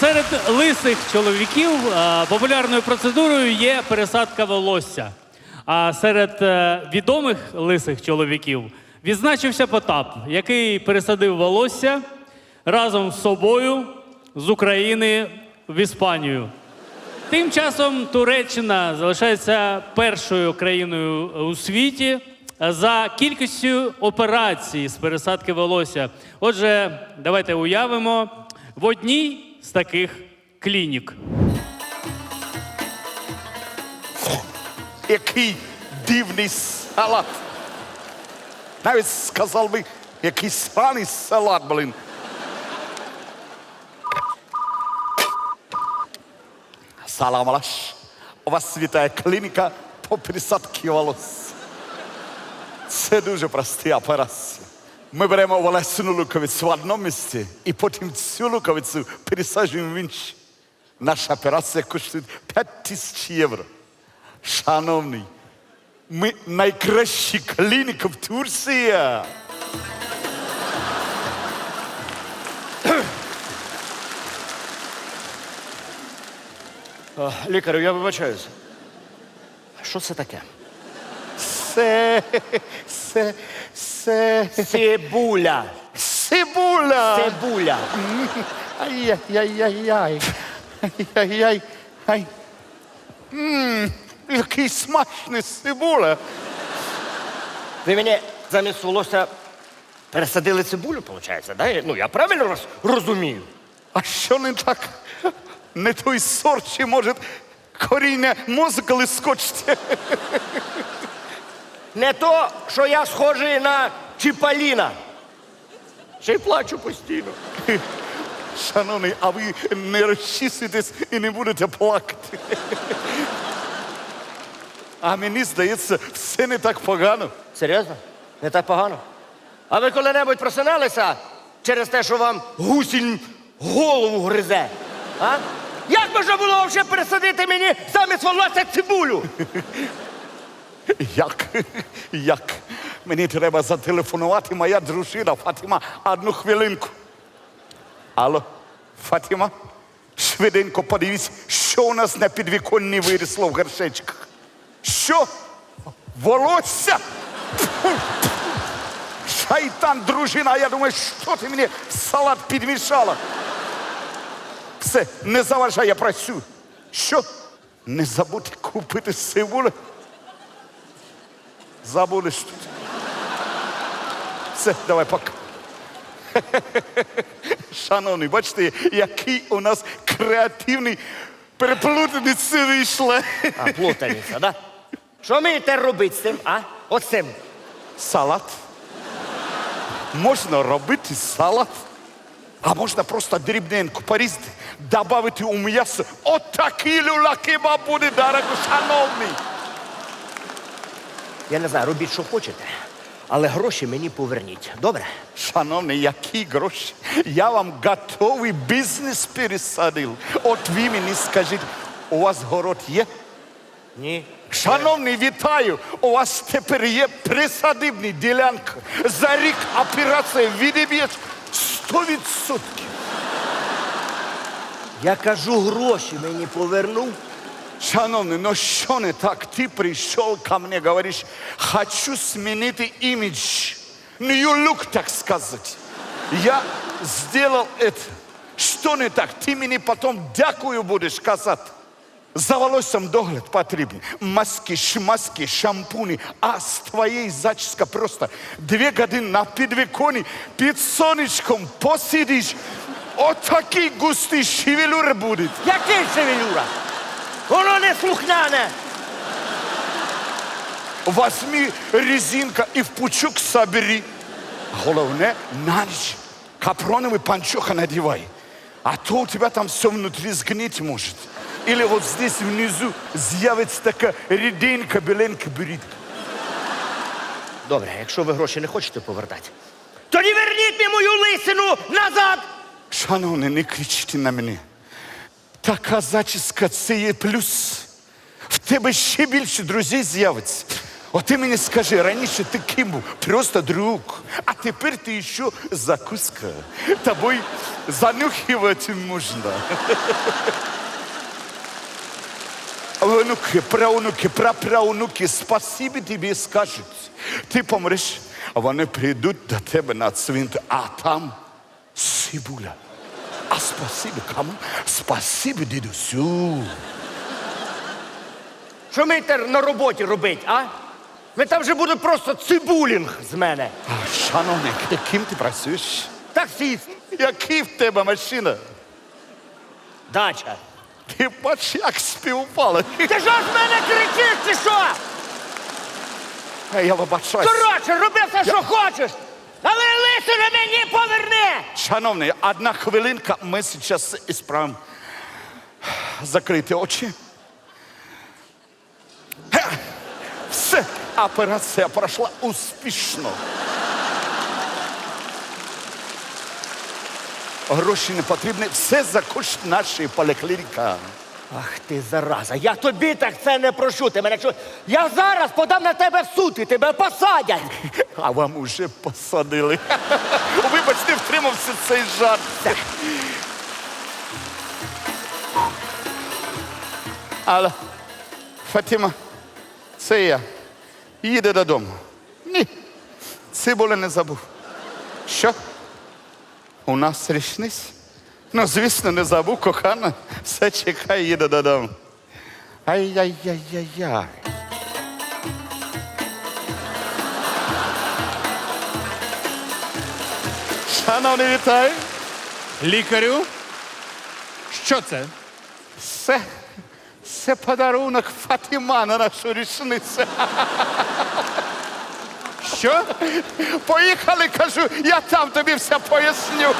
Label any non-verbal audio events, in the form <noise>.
Серед лисих чоловіків е, популярною процедурою є пересадка волосся. А серед е, відомих лисих чоловіків відзначився Потап, який пересадив волосся разом з собою з України в Іспанію. Тим часом Туреччина залишається першою країною у світі за кількістю операцій з пересадки волосся. Отже, давайте уявимо в одній з таких клінік. Який дивний салат. Навіть сказав би, який сраний салат, блин. Салам алаш. У вас вітає клініка по пересадці волос. Це дуже прості операції. Ми беремо волосяну луковицю в одному місці і потім цю луковицю пересаджуємо в інше. Наша операція коштує 5 тисяч євро. Шановний, ми найкращі клініка в Турції. Лікарю, я вибачаюсь. Що це таке? Це, це, це, Цибуля. цибуля. Цибуля. Ай-яй-яй-яй. Ай-яй-яй. Ай. Мм, який смачний цибуля. Ви мені замість волосся пересадили цибулю, виходить, да? Ну, я правильно роз- розумію. А що не так? Не той сорт, чи може коріння мозка лискочить. Не то, що я схожий на Чіпаліна. Ще й плачу постійно. Шановний, а ви не розчісуєтесь і не будете плакати. А мені здається, все не так погано. Серйозно? Не так погано. А ви коли-небудь просиналися через те, що вам гусінь голову гризе? А? Як можна було взагалі пересадити мені замість волосся цибулю? Як? Як? Мені треба зателефонувати моя дружина Фатима одну хвилинку. Алло, Фатима, швиденько подивись, що у нас на підвіконні вирісло в горшечках. Що? Волосся? Шайтан, дружина, я думаю, що ти мені салат підмішала? Все, не заважай, я працюю. Що? Не забудь купити цибулю. Забудеш тут. Все, давай пока. Шановний, бачите, який у нас креативний переплутаниці вийшла. А, плутаниця, да? Що вмієте робити з цим, а? От з цим. Салат. Можна робити салат, а можна просто дрібненько порізати, додати у м'ясо. Отакий люлакиба буде дорого, шановний. Я не знаю, робіть, що хочете, але гроші мені поверніть. Добре? Шановний, які гроші? Я вам готовий бізнес пересадив. От ви мені скажіть, у вас город є? Ні. Шановний, вітаю! У вас тепер є присадибні ділянка. За рік операція відіб'є 100%. Я кажу, гроші мені повернув. Шановний, ну що не так? Ти прийшов ко мне, говориш, хочу змінити імідж. New look, так сказать. Я сделал это. Що не так? Ти мені потім дякую будеш казати. За волоссям догляд потрібен. Маски, шмаски, шампуни. А з твоєї зачіска просто дві години на підвіконі під сонечком посидиш. Отакий густий шевелюр буде. Який шевелюра? Воно не слухняне. Возьми резинка і в пучок собери. Головне, на ніч капроновый панчоха надевай. А то у тебя там все внутри сгнить может. Или вот здесь внизу з'явиться така ріденька, біленька бурітка. Добре, якщо ви гроші не хочете повертати, тоді верніть мені мою лисину назад. Шановні, не кричіть на мене. Така зачіска це є плюс. В тебе ще більше друзів з'явиться. От ти мені скажи, раніше ти ким був? Просто друг. А тепер ти ще закуска. Тобой занюхивати можна. <laughs> Внуки, правнуки, праправнуки, спасибі тобі скажуть. Ти помреш, а вони прийдуть до тебе на цвинтар, а там цибуля. А спасибі кому? Спасибі дідусю. Що ми тепер на роботі робить, а? Ви там вже буде просто цибулінг з мене. А, Шановний, ким ти працюєш? Таксіст, Який в тебе машина? дача. Ти бач, як співпало. Ти що з мене кричиш, чи що? А Я вибачаюсь. Коротше, роби все, що хочеш. Але лисину мені поверни! Шановний, одна хвилинка, ми зараз ісправимо. Закрити очі. Все, операція пройшла успішно. Гроші не потрібні, все за кошт нашої поліклініки. Ах ти зараза, я тобі так це не прошу. Ти мене чу... Я зараз подам на тебе в суд і тебе посадять. А вам уже посадили. <laughs> Вибачте, втримався цей жарт. Але, Фатима, це я. Їде додому. Ні. Цибули не забув. Що? У нас річниця? Ну, звісно, не забув, кохана. Все чекай, їде додому. Ай-яй-яй-яй-яй. Шановний, вітаю. Лікарю? Що це? Це, це подарунок Фатима на нашу річницю. Що? Поїхали, кажу, я там тобі все поясню.